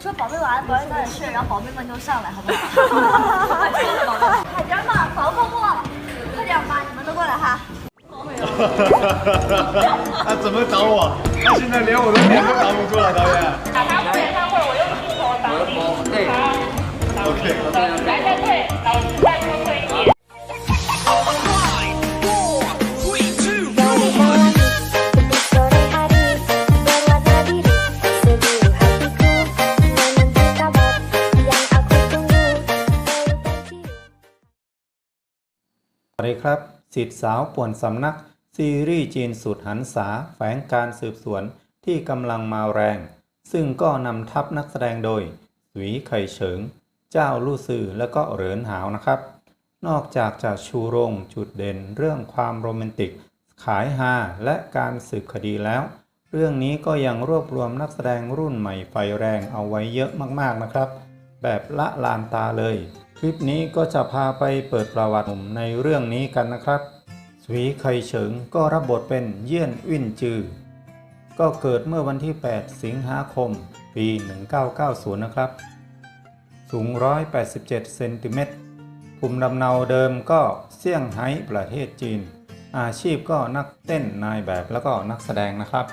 说宝贝晚安，宝贝早点睡，然后宝贝们就上来，好不好？海边嘛，防风不？快点吧，你们都过来哈。他怎么挡我？他现在连我的脸都挡不住了，导演。打他会员看会，我又不是我挡你。对，OK。来再 สิทธิสาวป่วนสำนัก ซีรีส์จีนสุดหันษาแฝงการสืบสวนที่กำลังมาแรง ซึ่งก็นำทัพนักแสดงโดย สวีไข่เฉิง เจ้าลู่ซือและก็เหรินหาวนะครับ นอกจากจะชูโรงจุดเด่นเรื่องความโรแมนติก ขายฮาและการสืบคดีแล้ว เรื่องนี้ก็ยังรวบรวมนักแสดงรุ่นใหม่ไฟแรงเอาไว้เยอะมากๆนะครับ แบบละลานตาเลย คลิปนี้ก็จะพาไปเปิดประวัติหนุ่มในเรื่องนี้กันนะครับสวีไคเฉิงก็รับบทเป็นเยี่ยนวินจือ ก็เกิดเมื่อวันที่ 8 สิงหาคม ปี 1990 นะครับ สูง 187 เซนติเมตรภูมิลำเนาเดิมก็เซี่ยงไฮ้ประเทศจีน อาชีพก็นักเต้นนายแบบแล้วก็นักแสดงนะครับ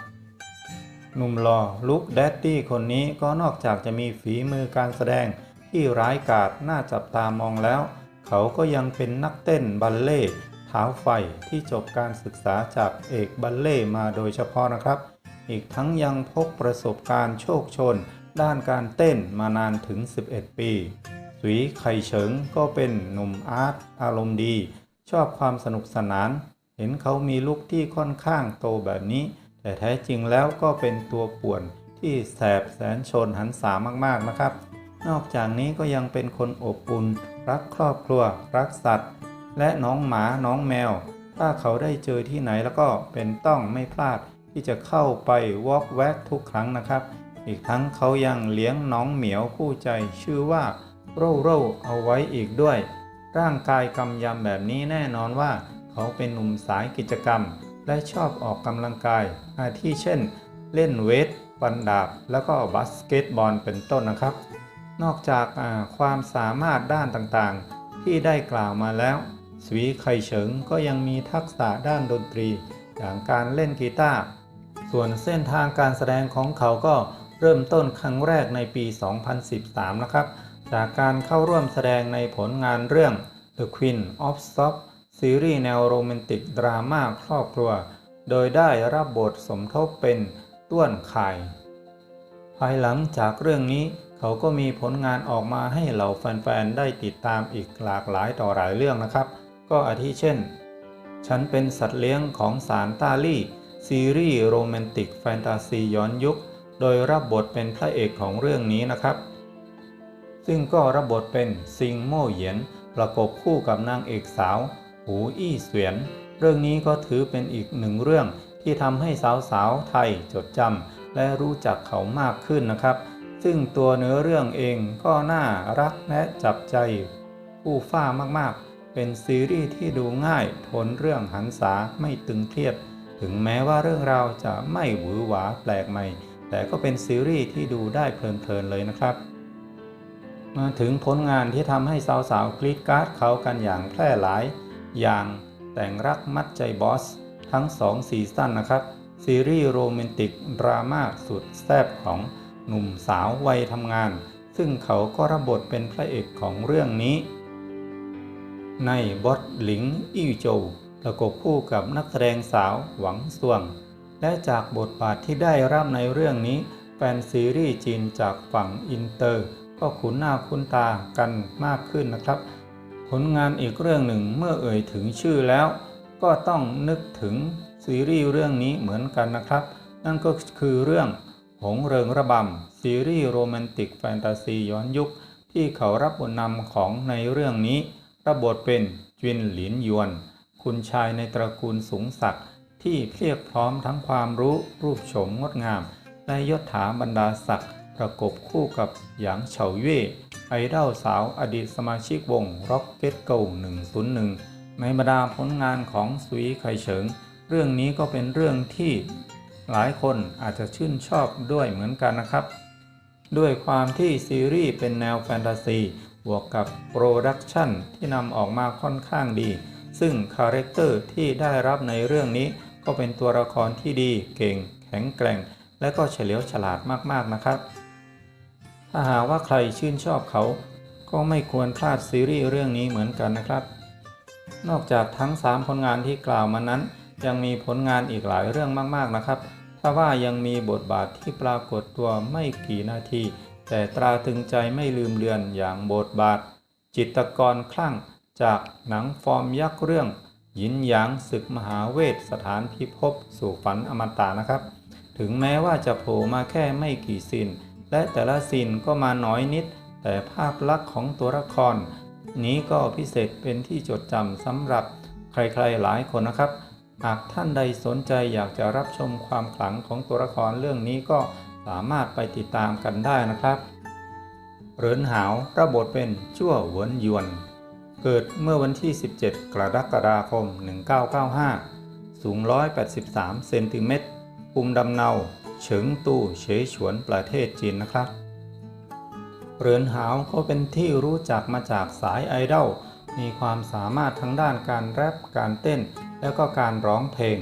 หนุ่มหล่อลุคแดดดี้คนนี้ก็นอกจากจะมีฝีมือการแสดง ที่ร้ายกาจน่าจับตามองแล้ว เขาก็ยังเป็นนักเต้นบัลเล่ต์เท้าไฟที่จบการศึกษาจากเอกบัลเล่ต์มาโดยเฉพาะนะครับ อีกทั้งยังพกประสบการณ์โชคชน ด้านการเต้นมานานถึง 11 ปีสวีไข่เฉิงก็เป็นหนุ่มอาร์ตอารมณ์ดี ชอบความสนุกสนาน เห็นเขามีลุคที่ค่อนข้างโตแบบนี้ แต่แท้จริงแล้วก็เป็นตัวป่วนที่แสบแสนชนหันษามากๆนะครับ นอกจากนี้ก็ยังเป็นคนอบอุ่นรักครอบครัว รักสัตว์ และน้องหมาน้องแมว ถ้าเขาได้เจอที่ไหนแล้วก็เป็นต้องไม่พลาดที่จะเข้าไปวอกแวกทุกครั้งนะครับ อีกทั้งเขายังเลี้ยงน้องเหมียวคู่ใจชื่อว่าโร่โร่เอาไว้อีกด้วย ร่างกายกำยำแบบนี้แน่นอนว่า เขาเป็นหนุ่มสายกิจกรรม และชอบออกกำลังกาย อาทิเช่น เล่นเวทฟันดาบ แล้วก็บาสเกตบอลเป็นต้นนะครับ นอกจากความสามารถด้านต่างๆ ที่ได้กล่าวมาแล้ว สวีไคเฉิงก็ยังมีทักษะด้านดนตรีอย่างการเล่นกีตาร์ ส่วนเส้นทางการแสดงของเขาก็เริ่มต้นครั้งแรกในปี 2013 นะครับ จากการเข้าร่วมแสดงในผลงานเรื่อง The Queen of Stop ซีรีส์แนวโรแมนติกดราม่าครอบครัว โดยได้รับบทสมทบเป็นต้วนข่ภายหลังจากเรื่องนี้ เขาก็มีผลงานออกมาให้เหล่าแฟนๆ ได้ติดตามอีกหลากหลายต่อหลายเรื่องนะครับ ก็อาทิเช่น ฉันเป็นสัตว์เลี้ยงของสารตาลี่ ซีรีส์โรแมนติกแฟนตาซีย้อนยุค โดยรับบทเป็นพระเอกของเรื่องนี้นะครับ ซึ่งก็รับบทเป็นซิงโม่เหยียน ประกบคู่กับนางเอกสาว หูอี้เสวียน เรื่องนี้ก็ถือเป็นอีกหนึ่งเรื่องที่ทำให้สาวๆไทยจดจำและรู้จักเขามากขึ้นนะครับ ซึ่งตัวเนื้อเรื่องเองก็น่ารักและจับใจผู้ฝ้ามากๆ เป็นซีรีส์ที่ดูง่ายทนเรื่องหันษาไม่ตึงเครียด ถึงแม้ว่าเรื่องราวจะไม่หวือหวาแปลกใหม่ แต่ก็เป็นซีรีส์ที่ดูได้เพลินๆเลยนะครับ มาถึงผลงานที่ทำให้สาวๆกรีดการ์ดเขากันอย่างแพร่หลาย อย่างแต่งรักมัดใจบอส ทั้ง2ซีซั่นนะครับ ซีรีส์โรแมนติกดราม่าสุดแซ่บของ หนุ่มสาววัยทำงาน ซึ่งเขาก็รับบทเป็นพระเอกของเรื่องนี้ ในบอสหลิงอี้โจวประกบคู่กับนักแสดงสาวหวังซวง และจากบทบาทที่ได้รับในเรื่องนี้ แฟนซีรีส์จีนจากฝั่งอินเตอร์ ก็คุ้นหน้าคุ้นตากันมากขึ้นนะครับ ผลงานอีกเรื่องหนึ่งเมื่อเอ่ยถึงชื่อแล้ว ก็ต้องนึกถึงซีรีส์เรื่องนี้เหมือนกันนะครับ นั่นก็คือเรื่อง หงเริงระบำ ซีรีส์โรแมนติกแฟนตาซีย้อนยุค ที่เขารับบทนำของในเรื่องนี้รับบทเป็นจินหลินยวน คุณชายในตระกูลสูงศักดิ์ที่เพียบพร้อมทั้งความรู้รูปโฉมงดงาม และยศถาบรรดาศักดิ์ประกบคู่กับหยางเฉาเย่ไอดอลสาวอดีตสมาชิกวง Rocket Go 101 ในบรรดาผลงานของสวีไคเฉิง เรื่องนี้ก็เป็นเรื่องที่ หลายคนอาจจะชื่นชอบด้วยเหมือนกันนะครับ ด้วยความที่ซีรีส์เป็นแนวแฟนตาซีบวกกับโปรดักชันที่นำออกมาค่อนข้างดี ซึ่งคาแรคเตอร์ที่ได้รับในเรื่องนี้ก็เป็นตัวละครที่ดีเก่ง แข็งแกร่ง และก็เฉลียวฉลาดมากๆนะครับ ถ้าหากว่าใครชื่นชอบเขา ก็ไม่ควรพลาดซีรีส์เรื่องนี้เหมือนกันนะครับ นอกจากทั้ง 3 ผลงานที่กล่าวมานั้น ยังมีผลงานอีกหลายเรื่องมากๆนะครับ ถ้าว่ายังมีบทบาทที่ปรากฏตัวไม่กี่นาที แต่ตราตึงใจไม่ลืมเลือนอย่างบทบาท จิตกรคลั่งจากหนังฟอร์มยักษ์เรื่อง หยินหยางศึกมหาเวทสถานพิภพสู่ฝันอมตะนะครับ ถึงแม้ว่าจะโผล่มาแค่ไม่กี่ซีนและแต่ละซีนก็มาน้อยนิด แต่ภาพลักษณ์ของตัวละคร นี้ก็พิเศษเป็นที่จดจำสำหรับใครๆหลายคนนะครับ หากท่านใดสนใจอยากจะรับชมความขลังของตัวละครเรื่องนี้ก็สามารถไปติดตามกันได้นะครับเหรินหาวรับทเป็นชั่วเหวินยวน เกิดเมื่อวันที่ 17 กรกฎาคม 1995 สูง 183 เซนติเมตรภูมิลำเนาเฉิงตูเฉยฉวนประเทศจีนนะครับเหรินหาวก็เป็นที่รู้จักมาจากสายไอดอลมีความสามารถทั้งด้านการแรปการเต้น แล้วก็การร้องเพลง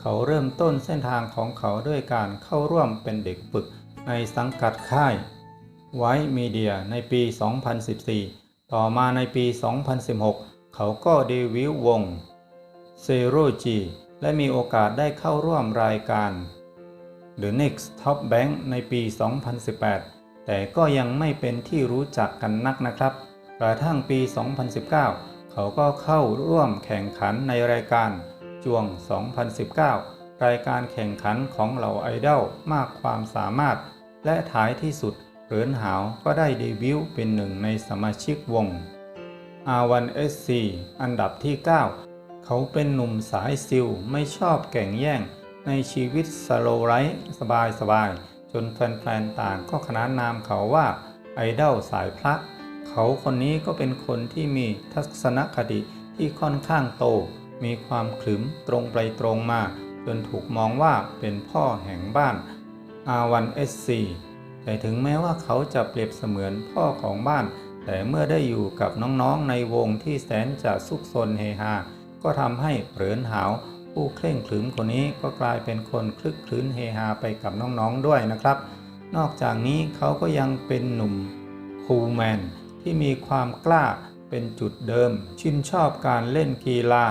เขาเริ่มต้นเส้นทางของเขาด้วยการเข้าร่วมเป็นเด็กฝึกในสังกัดค่ายไว้มีเดียในปี 2014 ต่อมาในปี 2016 เขาก็เดบิวต์วงเซโรจีและมีโอกาสได้เข้าร่วมรายการ The Next Top Bank ในปี 2018 แต่ก็ยังไม่เป็นที่รู้จักกันนักนะครับ กระทั่งปี 2019 เขาก็เข้าร่วมแข่งขันในรายการจวง 2019 รายการแข่งขันของเหล่าไอดอลมากความสามารถ และท้ายที่สุดเหรินหาวก็ได้เดบิวต์เป็นหนึ่งในสมาชิกวง R1SC อันดับที่ 9 เขาเป็นหนุ่มสายซิลไม่ชอบแก่งแย่ง ในชีวิตสโลไลท์สบายสบายๆจนแฟนๆต่างก็ขนานนามเขาว่าไอดอลสายพระ เขาคนนี้ก็เป็นคนที่มีทัศนคติที่ค่อนข้างโต มีความขรึมตรงไปตรงมา จนถูกมองว่าเป็นพ่อแห่งบ้าน R1SC แต่ถึงแม้ว่าเขาจะเปรียบเสมือนพ่อของบ้าน แต่เมื่อได้อยู่กับน้องๆในวงที่แสนจะซุกซนเฮฮา ก็ทำให้เหรินหาวผู้เคร่งขรึมคนนี้ก็กลายเป็นคนคลึกคลื้นเฮฮาไปกับน้องๆด้วยนะครับ นอกจากนี้เขาก็ยังเป็นหนุ่มคูลแมน ที่มีความกล้าเป็นจุดเดิม ชื่นชอบการเล่นกีฬา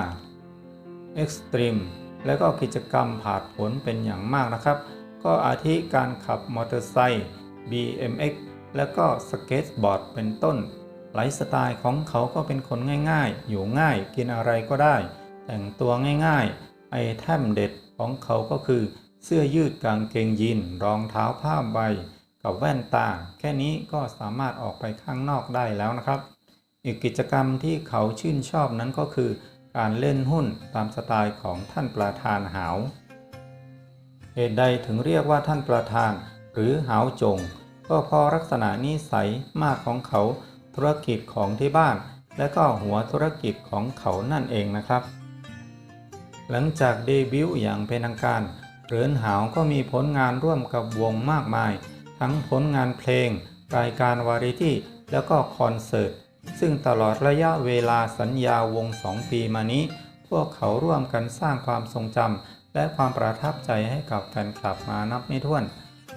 เอ็กซ์ตรีมและก็กิจกรรมผาดผลเป็นอย่างมากนะครับ ก็อาทิการขับมอเตอร์ไซค์ BMX และก็สเก็ตบอร์ดเป็นต้นไลฟ์สไตล์ของเขาก็เป็นคนง่ายๆ อยู่ง่ายกินอะไรก็ได้ แต่งตัวง่ายๆ ไอเทมเด็ดของเขาก็คือเสื้อยืดกางเกงยีนรองเท้าผ้าใบ กับแว่นตา แค่นี้ก็สามารถออกไปข้างนอกได้แล้วนะครับ อีกกิจกรรมที่เขาชื่นชอบนั้นก็คือ การเล่นหุ้นตามสไตล์ของท่านประธานหาวเหตุใดถึงเรียกว่าท่านประธาน หรือหาวจง ก็เพราะลักษณะนิสัยมากของเขาธุรกิจของที่บ้าน และก็หัวธุรกิจของเขานั่นเองนะครับ หลังจากเดบิวต์อย่างเป็นทางการเหรินหาวก็มีผลงานร่วมกับวงมากมาย ทั้งผลงานเพลง รายการวาไรตี้ แล้วก็คอนเสิร์ต ซึ่งตลอดระยะเวลาสัญญาวง 2 ปีมานี้ พวกเขาร่วมกันสร้างความทรงจำและความประทับใจให้กับแฟนคลับมานับไม่ถ้วน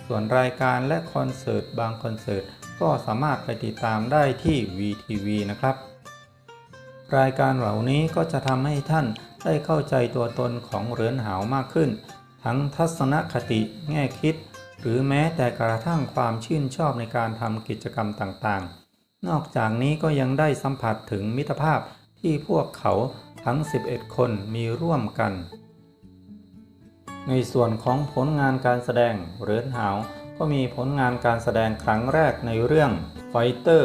ส่วนรายการและคอนเสิร์ตบางคอนเสิร์ตก็สามารถไปติดตามได้ที่ VTV นะครับ รายการเหล่านี้ก็จะทำให้ท่านได้เข้าใจตัวตนของเหรินหาวมากขึ้น ทั้งทัศนคติ แง่คิด หรือแม้แต่กระทั่งความชื่นชอบในการทำกิจกรรมต่างๆ นอกจากนี้ก็ยังได้สัมผัสถึงมิตรภาพที่พวกเขาทั้ง 11 คนมีร่วมกัน ในส่วนของผลงานการแสดงเหรินหาวก็มีผลงานการแสดงครั้งแรกในเรื่อง Fighter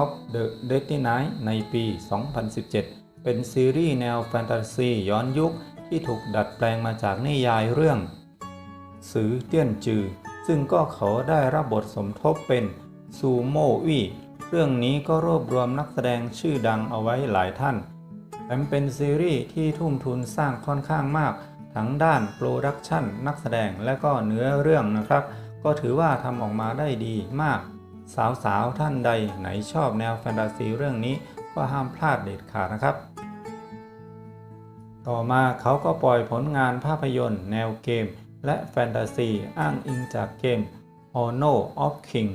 of the d e t i n i g h t ในปี 2017 เป็นซีรีส์แนวแฟนตาซีย้อนยุคที่ถูกดัดแปลงมาจากนิยายเรื่องซือเตี้ยนจือ ซึ่งก็เขาได้รับบทสมทบเป็นซูโมวี่เรื่องนี้ก็รวบรวมนักแสดงชื่อดังเอาไว้หลายท่านแถมเป็นซีรีส์ที่ทุ่มทุนสร้างค่อนข้างมาก ทั้งด้านโปรดักชันนักแสดงและก็เนื้อเรื่องนะครับ ก็ถือว่าทำออกมาได้ดีมาก สาวๆท่านใดไหนชอบแนวแฟนตาซีเรื่องนี้ก็ห้ามพลาดเด็ดขาดนะครับ ต่อมาเขาก็ปล่อยผลงานภาพยนตร์ แนวเกม และแฟนตาซีอ้างอิงจากเกม Honor of King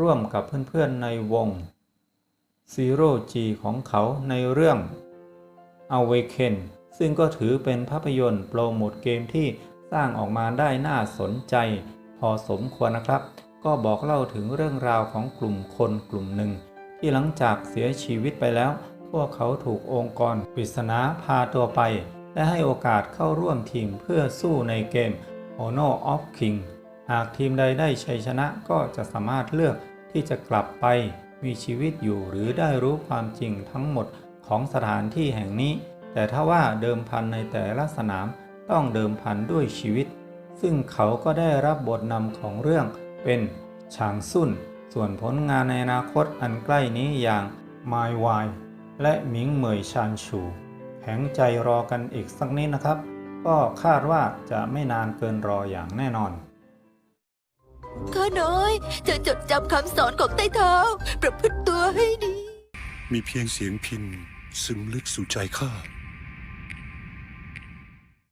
ร่วมกับเพื่อนๆในวง Zero G ของเขาในเรื่อง Awaken ซึ่งก็ถือเป็นภาพยนตร์โปรโมทเกมที่สร้างออกมาได้น่าสนใจ พอสมควรนะครับ ก็บอกเล่าถึงเรื่องราวของกลุ่มคนกลุ่มหนึ่ง ที่หลังจากเสียชีวิตไปแล้ว พวกเขาถูกองค์กรปริศนาพาตัวไป และให้โอกาสเข้าร่วมทีมเพื่อสู้ในเกม Honor of King หากทีมใดได้ชัยชนะก็จะสามารถเลือกที่จะกลับไปมีชีวิตอยู่หรือได้รู้ความจริงทั้งหมดของสถานที่แห่งนี้ แต่ถ้าว่าเดิมพันในแต่ละสนามต้องเดิมพันด้วยชีวิต ซึ่งเขาก็ได้รับบทนำของเรื่องเป็นฉางซุ่น ส่วนผลงานในอนาคตอันใกล้นี้อย่าง My w i และหมิงเหมยชานชู แข็งใจรอกันอีกสักนิดนะครับ ก็คาดว่าจะไม่นานเกินรออย่างแน่นอน ข้าน้อยจะจดจำคำสอนของใต้เท้า ประพฤติตัวให้ดี มีเพียงเสียงพินซึมลึกสู่ใจข้า